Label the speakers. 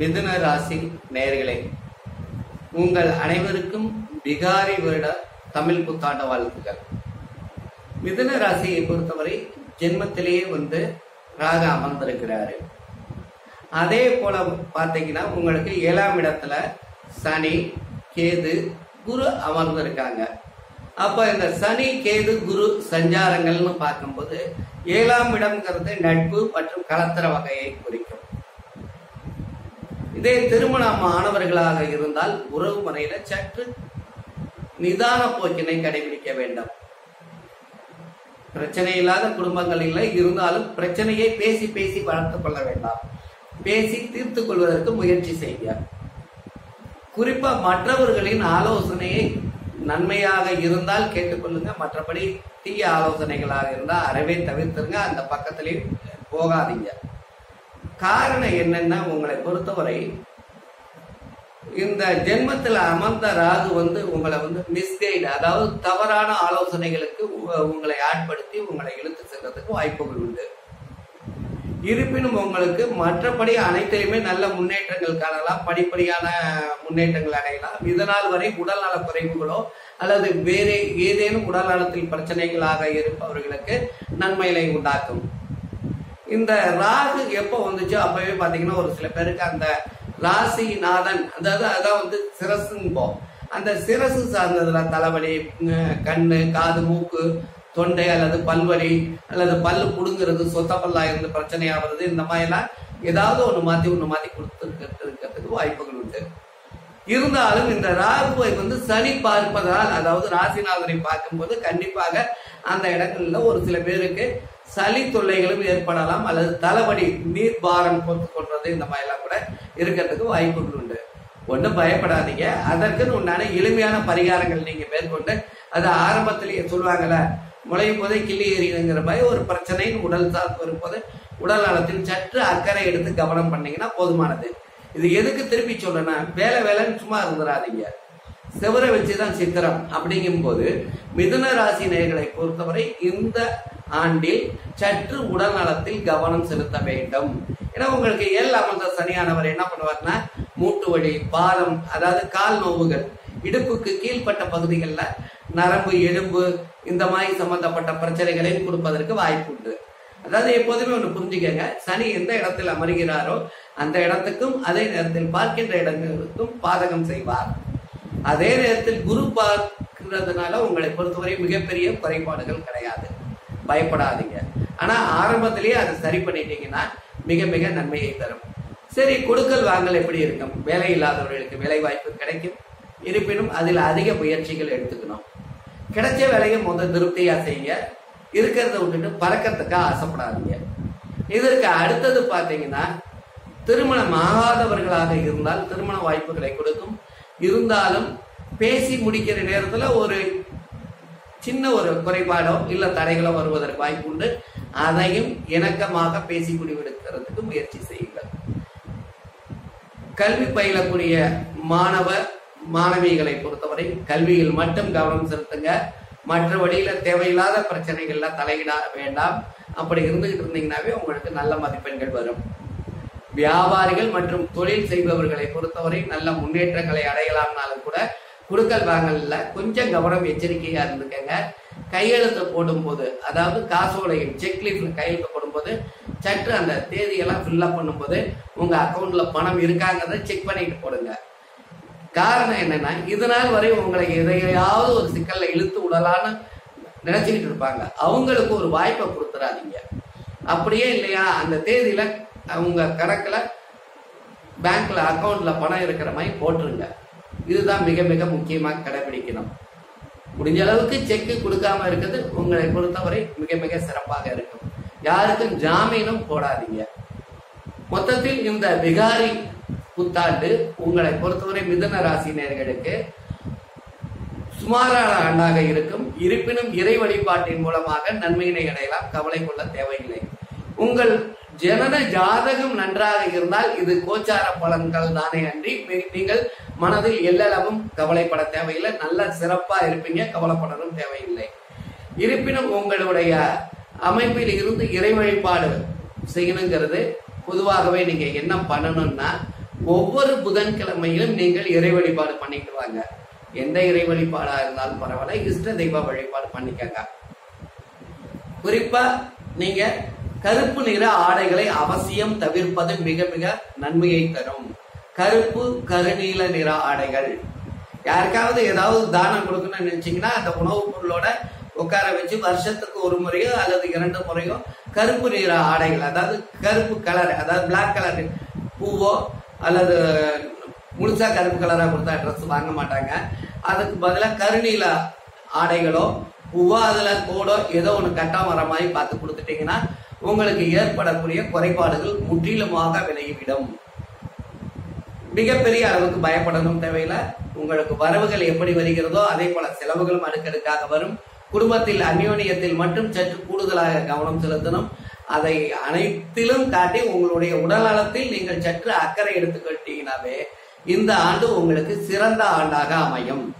Speaker 1: மிதுன ராசி நேர்களே உங்கள் அனைவருக்கும் பிகாரி வருட தமிழ் புத்தாண்ட வாழ்த்துக்கள். மிதுன ராசியை பொறுத்தவரை ஜென்மத்திலேயே வந்து ராக அமர்ந்திருக்கிறாரு. அதே போல பார்த்தீங்கன்னா உங்களுக்கு ஏழாம் இடத்துல சனி கேது குரு அமர்ந்திருக்காங்க. அப்ப இந்த சனி கேது குரு சஞ்சாரங்கள்னு பார்க்கும்போது ஏழாம் இடம்ங்கிறது நட்பு மற்றும் கலத்திர வகையை குறிக்கும். இதே திருமணம் ஆனவர்களாக இருந்தால் உறவு முறையில சற்று நிதான போக்கினை கடைபிடிக்க வேண்டும். பிரச்சனை இல்லாத குடும்பங்கள் இல்லை. இருந்தாலும் பிரச்சனையை பேசி பேசி வளர்த்துக் கொள்ள வேண்டாம். பேசி தீர்த்து கொள்வதற்கு முயற்சி செய்ய குறிப்பா மற்றவர்களின் ஆலோசனையை நன்மையாக இருந்தால் கேட்டுக்கொள்ளுங்க. மற்றபடி தீய ஆலோசனைகளாக இருந்தால் அறவே தவிர்த்துருங்க. அந்த பக்கத்திலையும் போகாதீங்க. காரணம் என்னன்னா உங்களை பொறுத்தவரை இந்த ஜென்மத்தில் அமர்ந்த ராகு வந்து உங்களை வந்து மிஸ்கைடு அதாவது தவறான ஆலோசனைகளுக்கு உ- உங்களை ஆட்படுத்தி உங்களை இழுத்து செல்றதுக்கு வாய்ப்புகள் உண்டு. இருப்பினும் உங்களுக்கு மற்றபடி அனைத்திலுமே நல்ல முன்னேற்றங்கள் காணலாம் படிப்படியான முன்னேற்றங்கள் அடையலாம். இதனால் வரை உடல்நல குறைவுகளோ அல்லது வேறு ஏதேனும் உடல்நலத்தில் பிரச்சனைகளாக இருப்பவர்களுக்கு நன்மைகளை உண்டாக்கும். இந்த ராகு எப்போ வந்துச்சோ அப்பவே பாத்தீங்கன்னா ஒரு சில பேருக்கு அந்த ராசிநாதன் அதாவது அதான் வந்து சிரசும்போம் அந்த சிரசு சார்ந்ததுல தலைவலி கண்ணு காது மூக்கு தொண்டை அல்லது பல்வலி அல்லது பல்லு புடுங்கிறது சொத்த பல்லா இருந்து பிரச்சனையா வருது இந்த மாதிரிலாம் ஏதாவது ஒண்ணு மாத்தி ஒண்ணு மாத்தி கொடுத்துருக்கிறதுக்கு வாய்ப்புகள் உண்டு. இருந்தாலும் இந்த ராகுவை வந்து சனி பார்ப்பதால் அதாவது ராசிநாதனை பார்க்கும்போது கண்டிப்பாக அந்த இடங்கள்ல ஒரு சில பேருக்கு சளி தொல்லைகளும் ஏற்படலாம் அல்லது தலைவலி நீர் பாரம் பொறுத்து கொள்றது இந்த மாதிரிலாம் கூட இருக்கிறதுக்கு வாய்ப்புகள் உண்டு. ஒன்றும் பயப்படாதீங்க. அதற்குன்னு உண்டான எளிமையான பரிகாரங்கள் நீங்க மேற்கொண்டு அது ஆரம்பத்திலேயே சொல்லுவாங்கல்ல முளையும் போதே கிள்ளி எறியுங்கிற மாதிரி ஒரு பிரச்சனைன்னு உடல் சார்ந்து வரும்போது உடல் நலத்தில் சற்று அக்கறை எடுத்து கவனம் பண்ணீங்கன்னா போதுமானது. இது எதுக்கு திருப்பி சொல்லணும்னா வேலை வேலைன்னு சும்மா இருந்துடாதீங்க செவரை வச்சுதான் சித்திரம் அப்படிங்கும்போது மிதுன ராசி நேர்களை பொறுத்தவரை இந்த ஆண்டில் சற்று உடல் நலத்தில் கவனம் செலுத்த வேண்டும். ஏன்னா உங்களுக்கு எல் அமர்ந்த சனியானவர் என்ன பண்ணுவார்னா மூட்டு வலி பாரம் அதாவது கால் நோவுகள் இடுப்புக்கு கீழ்ப்பட்ட பகுதிகளில் நரம்பு எலும்பு இந்த மாதிரி சம்பந்தப்பட்ட பிரச்சனைகளையும் கொடுப்பதற்கு வாய்ப்பு உண்டு. அதாவது எப்போதுமே ஒன்று புரிஞ்சுக்கங்க சனி எந்த இடத்தில் அமர்கிறாரோ அந்த இடத்துக்கும் அதே நேரத்தில் பார்க்கின்ற இடங்களுக்கும் பாதகம் செய்வார். அதே நேரத்தில் குரு பார்க்கிறதுனால உங்களை பொறுத்தவரை மிகப்பெரிய குறைபாடுகள் கிடையாது. பயப்படாதீங்க. ஆனா ஆரம்பத்திலேயே அதை சரி பண்ணிட்டீங்கன்னா மிக மிக நன்மையை தரும். சரி கொடுக்கல் வாங்கல் எப்படி இருக்கும்? வேலை இல்லாதவர்களுக்கு வேலை வாய்ப்பு கிடைக்கும். இருப்பினும் அதில் அதிக முயற்சிகள் எடுத்துக்கணும். கிடைச்ச வேலையை முதல் திருப்தியா செய்யுங்க. இருக்கிறத விட்டுட்டு பறக்கிறதுக்கு ஆசைப்படாதீங்க. இதற்கு அடுத்தது பார்த்தீங்கன்னா திருமணம் ஆகாதவர்களாக இருந்தால் திருமண வாய்ப்புகளை கொடுக்கும். இருந்தாலும் பேசி முடிக்கிற நேரத்தில் ஒரு சின்ன ஒரு குறைபாடோ இல்ல தடைகளோ வருவதற்கு வாய்ப்பு உண்டு அதையும் இணக்கமாக பேசி முடிவெடுக்கிறதுக்கு முயற்சி செய்யுங்கள். கல்வி பயிலக்கூடிய மாணவ மாணவிகளை பொறுத்தவரை கல்வியில் மட்டும் கவனம் செலுத்துங்க. மற்ற வழியில தேவையில்லாத பிரச்சனைகள்ல தலையிட வேண்டாம். அப்படி இருந்துகிட்டு இருந்தீங்கன்னாவே உங்களுக்கு நல்ல மதிப்பெண்கள் வரும். வியாபாரிகள் மற்றும் தொழில் செய்பவர்களை பொறுத்தவரை நல்ல முன்னேற்றங்களை அடையலாம்னாலும் கூட குறுக்கல் வாங்கல கொஞ்சம் கவனம் எச்சரிக்கையா இருந்துக்கங்க. கையெழுத்து போடும்போது அதாவது காசோலையில் செக் லீஃப்ல கையெழுத்து போடும்போது சற்று அந்த தேதியெல்லாம் ஃபில்லப் பண்ணும்போது உங்க அக்கௌண்ட்ல பணம் இருக்காங்கிறத செக் பண்ணிட்டு போடுங்க. காரணம் என்னன்னா இது நாள் வரை உங்களை எதையாவது ஒரு சிக்கல்ல இழுத்து விடலான்னு நினைச்சுக்கிட்டு இருப்பாங்க. அவங்களுக்கு ஒரு வாய்ப்பை கொடுத்துறாதீங்க. அப்படியே இல்லையா அந்த தேதியில அவங்க கணக்குல பேங்க்ல அக்கௌண்ட்ல பணம் இருக்கிற மாதிரி போட்டுருங்க. இதுதான் மிக மிக முக்கியமா கடைபிடிக்கணும். முடிஞ்ச அளவுக்கு செக்கு கொடுக்காம இருக்கிறது உங்களை பொறுத்தவரை மிக மிக சிறப்பாக இருக்கும். யாருக்கும் ஜாமீனும் போடாதீங்க. மொத்தத்தில் இந்த விகாரி புத்தாண்டு உங்களை பொறுத்தவரை மிதன ராசி நேர்களுக்கு சுமாரான ஆண்டாக இருக்கும். இருப்பினும் இறை வழிபாட்டின் மூலமாக நன்மையினை அடையலாம் கவலை கொள்ள தேவையில்லை. உங்கள் ஜனன ஜாதகம் நன்றாக இருந்தால் இது கோச்சார பலன்கள் தானே அன்றி நீங்கள் மனதில் எல்லளவும் கவலைப்பட தேவையில்லை. நல்ல சிறப்பா இருப்பீங்க கவலைப்படணும் தேவையில்லை. இருப்பினும் உங்களுடைய அமைப்பில் இருந்து இறை வழிபாடு செய்யணுங்கிறது பொதுவாகவே நீங்க என்ன பண்ணணும்னா ஒவ்வொரு புதன்கிழமையிலும் நீங்கள் இறை வழிபாடு பண்ணிட்டு வாங்க. எந்த இறை வழிபாடா இருந்தாலும் பரவாயில்ல இஷ்ட தெய்வ வழிபாடு பண்ணிக்கங்க. குறிப்பா நீங்க கருப்பு நிற ஆடைகளை அவசியம் தவிர்ப்பது மிக மிக நன்மையை தரும். கருப்பு கருநீல நிற ஆடைகள். யாருக்காவது ஏதாவது தானம் கொடுக்கணும்னு நினைச்சீங்கன்னா அந்த உணவுப் பொருளோட உட்கார வச்சு வருஷத்துக்கு ஒரு முறையோ அல்லது இரண்டு முறையோ கருப்பு நிற ஆடைகள் அதாவது கருப்பு கலர் அதாவது பிளாக் கலர் பூவோ அல்லது முழுசா கருப்பு கலரா கொடுத்தா ட்ரெஸ் வாங்க மாட்டாங்க. அதுக்கு பதிலாக கருநீல ஆடைகளோ பூவோ அதுல கூட ஏதோ ஒன்று கட்டா வர மாதிரி பார்த்து கொடுத்துட்டீங்கன்னா உங்களுக்கு ஏற்படக்கூடிய குறைபாடுகள் முற்றிலுமாக விலகிவிடும். மிகப்பெரிய அளவுக்கு பயப்படணும் தேவையில்லை. உங்களுக்கு வரவுகள் எப்படி வருகிறதோ அதே போல செலவுகளும் அடுக்கடுக்காக வரும். குடும்பத்தில் அந்யோன்யத்தில் மட்டும் சற்று கூடுதலாக கவனம் செலுத்தணும். அதை அனைத்திலும் காட்டி உங்களுடைய உடல் நலத்தில் நீங்கள் சற்று அக்கறை எடுத்துக்கிட்டீங்கன்னாவே இந்த ஆண்டு உங்களுக்கு சிறந்த ஆண்டாக அமையும்.